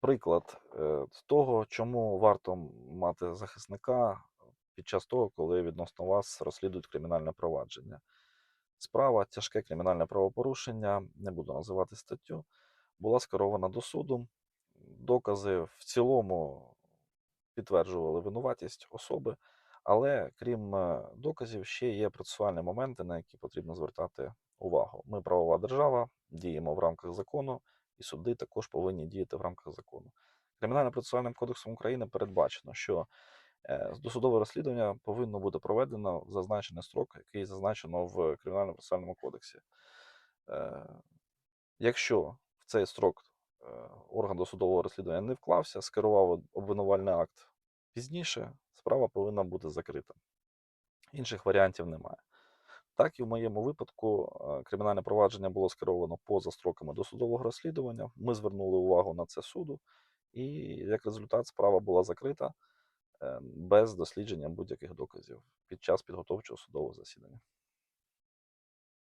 приклад е, з того, чому варто мати захисника під час того, коли відносно вас розслідують кримінальне провадження. Справа тяжке кримінальне правопорушення, не буду називати статтю, була скерована до суду. Докази в цілому підтверджували винуватість особи, але крім е, доказів, ще є процесуальні моменти, на які потрібно звертати увагу. Ми правова держава, діємо в рамках закону, і суди також повинні діяти в рамках закону. Кримінально-процесуальним кодексом України передбачено, що е, досудове розслідування повинно бути проведено в зазначений строк, який зазначено в Кримінально-процесуальному кодексі. Е, Якщо в цей строк е, орган досудового розслідування не вклався, скерував обвинувальний акт пізніше, справа повинна бути закрита. Інших варіантів немає. Так і в моєму випадку е, кримінальне провадження було скеровано поза строками досудового розслідування. Ми звернули увагу на це суду, і як результат справа була закрита е, без дослідження будь-яких доказів під час підготовчого судового засідання.